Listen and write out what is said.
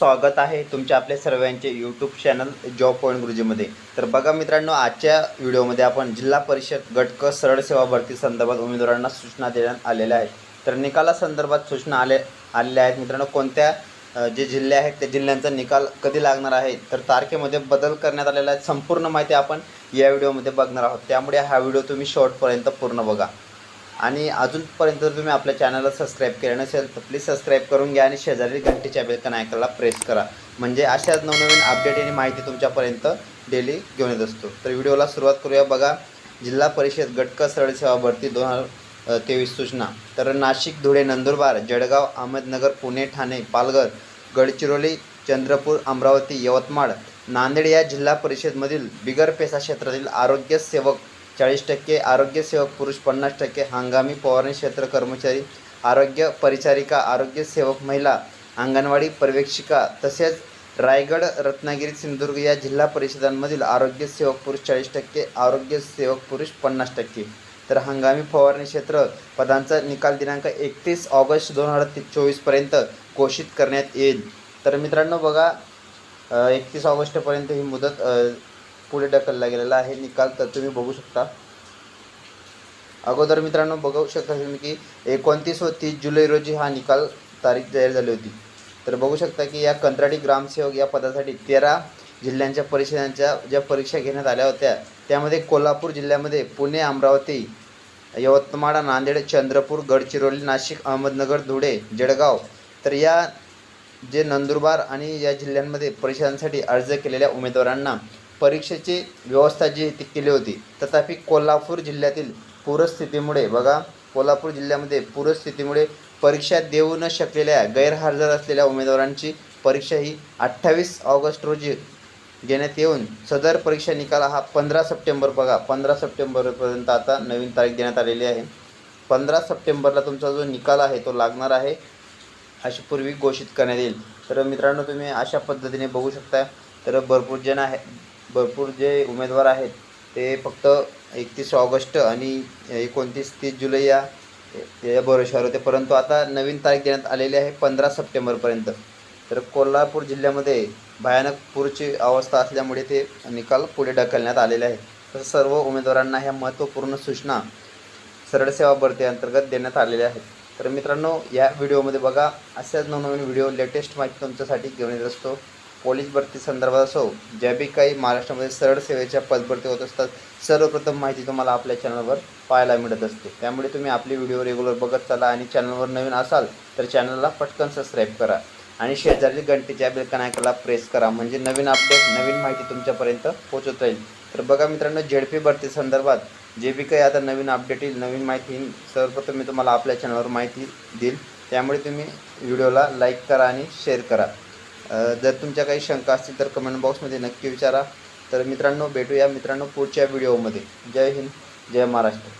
स्वागत आहे तुमच्या आपल्या सर्वांचे यूट्यूब चॅनल जॉब पॉईंट गुरुजीमध्ये तर बघा मित्रांनो आजच्या व्हिडिओमध्ये आपण जिल्हा परिषद गटक सरळ सेवा भरती संदर्भात उमेदवारांना सूचना देण्यात आलेल्या आहेत. तर निकालासंदर्भात सूचना आले आलेल्या आहेत मित्रांनो कोणत्या जे जिल्हे आहेत त्या जिल्ह्यांचा निकाल कधी लागणार आहे तर तारखेमध्ये बदल करण्यात आलेला आहे संपूर्ण माहिती आपण या व्हिडिओमध्ये बघणार आहोत. त्यामुळे हा व्हिडिओ तुम्ही शॉर्टपर्यंत पूर्ण बघा. आणि अजूनपर्यंत जर तुम्ही आपल्या चॅनलला सबस्क्राईब केलं नसेल तर प्लीज सबस्क्राईब करून घ्या आणि शेजारी घंटीच्या बेलकन आयकनला प्रेस करा. म्हणजे अशाच नवनवीन अपडेट आणि माहिती तुमच्यापर्यंत डेली घेऊन येत असतो. तर व्हिडिओला सुरुवात करूया. बघा जिल्हा परिषद गटक सरळ सेवा भरती दोन हजार तेवीस सूचना. तर नाशिक धुळे नंदुरबार जळगाव अहमदनगर पुणे ठाणे पालघर गडचिरोली चंद्रपूर अमरावती यवतमाळ नांदेड या जिल्हा परिषदमधील बिगर पेसा क्षेत्रातील आरोग्य सेवक चाळीस टक्के आरोग्य सेवक पुरुष पन्नास टक्के हंगामी फवारणी क्षेत्र कर्मचारी आरोग्य परिचारिका आरोग्य सेवक महिला अंगणवाडी पर्यवेक्षिका तसेच रायगड रत्नागिरी सिंधुदुर्ग या जिल्हा परिषदांमधील आरोग्य सेवक पुरुष चाळीस टक्के आरोग्य सेवक पुरुष पन्नास टक्के. तर हंगामी फवारणी क्षेत्र पदांचा निकाल दिनांक एकतीस ऑगस्ट दोन हजार चोवीसपर्यंत घोषित करण्यात येईल. तर मित्रांनो बघा एकतीस ऑगस्टपर्यंत ही मुदत पुढे ढकलला गेलेला आहे. निकाल तर तुम्ही बघू शकता. अगोदर मित्रांनो बघू शकता तुम्ही की एकोणतीस व तीस जुलै रोजी हा निकाल तारीख जाहीर झाली होती. तर बघू शकता की या कंत्राटी ग्रामसेवक या पदासाठी तेरा जिल्ह्यांच्या परिषदांच्या ज्या परीक्षा घेण्यात आल्या होत्या त्यामध्ये कोल्हापूर जिल्ह्यामध्ये पुणे अमरावती यवतमाळ नांदेड चंद्रपूर गडचिरोली नाशिक अहमदनगर धुळे जळगाव तर या जे नंदुरबार आणि या जिल्ह्यांमध्ये परिषदांसाठी अर्ज केलेल्या उमेदवारांना परीक्षेची व्यवस्था जी ती केली होती तथापि कोल्हापूर जिल्ह्यातील पूरस्थितीमुळे बघा कोल्हापूर जिल्ह्यामध्ये पूरस्थितीमुळे परीक्षा देऊ न शकलेल्या गैरहजर असलेल्या उमेदवारांची परीक्षा ही अठ्ठावीस ऑगस्ट रोजी घेण्यात येऊन सदर परीक्षा निकाल हा पंधरा सप्टेंबर बघा पंधरा सप्टेंबरपर्यंत आता नवीन तारीख देण्यात आलेली आहे. पंधरा सप्टेंबरला तुमचा जो निकाल आहे तो लागणार आहे अशी पूर्वी घोषित करण्यात येईल. तर मित्रांनो तुम्ही अशा पद्धतीने बघू शकता. तर भरपूर जण आहे भरपूर जे उमेदवार आहेत ते फक्त एकतीस ऑगस्ट आणि एकोणतीस तीस जुलै या या भरोशावर होते. परंतु आता नवीन तारीख देण्यात आलेली आहे पंधरा सप्टेंबरपर्यंत तर कोल्हापूर जिल्ह्यामध्ये भयानक पूरची अवस्था असल्यामुळे ते निकाल पुढे ढकलण्यात आलेले आहे तर सर्व उमेदवारांना ह्या महत्त्वपूर्ण सूचना सरळ सेवा भरती अंतर्गत देण्यात आलेल्या आहेत. तर मित्रांनो या व्हिडिओमध्ये बघा अशाच नवनवीन व्हिडिओ लेटेस्ट माहिती तुमच्यासाठी घेऊन येत असतो. पोलीस भरती संदर्भात असो ज्या बी काही महाराष्ट्रामध्ये सरळ सेवेच्या पदभरती होत असतात सर्वप्रथम माहिती तुम्हाला आपल्या चॅनलवर पाहायला मिळत असते. त्यामुळे तुम्ही आपली व्हिडिओ रेग्युलर बघत चाला आणि चॅनलवर नवीन असाल तर चॅनलला पटकन सबस्क्राईब करा. आणि शेजारील घंटीच्या बेलकन आयकनला प्रेस करा म्हणजे नवीन अपडेट नवीन माहिती तुमच्यापर्यंत पोहोचत राहील. तर बघा मित्रांनो झेडपी भरती संदर्भात जे बी काही आता नवीन अपडेट येईल नवीन माहिती येईल सर्वप्रथम मी तुम्हाला आपल्या चॅनलवर माहिती देईल. त्यामुळे तुम्ही व्हिडिओला लाईक करा आणि शेअर करा. जर तुमच्या काही शंका असतील तर कमेंट बॉक्समध्ये नक्की विचारा. तर मित्रांनो भेटूया मित्रांनो पुढच्या व्हिडिओमध्ये जय हिंद जय महाराष्ट्र.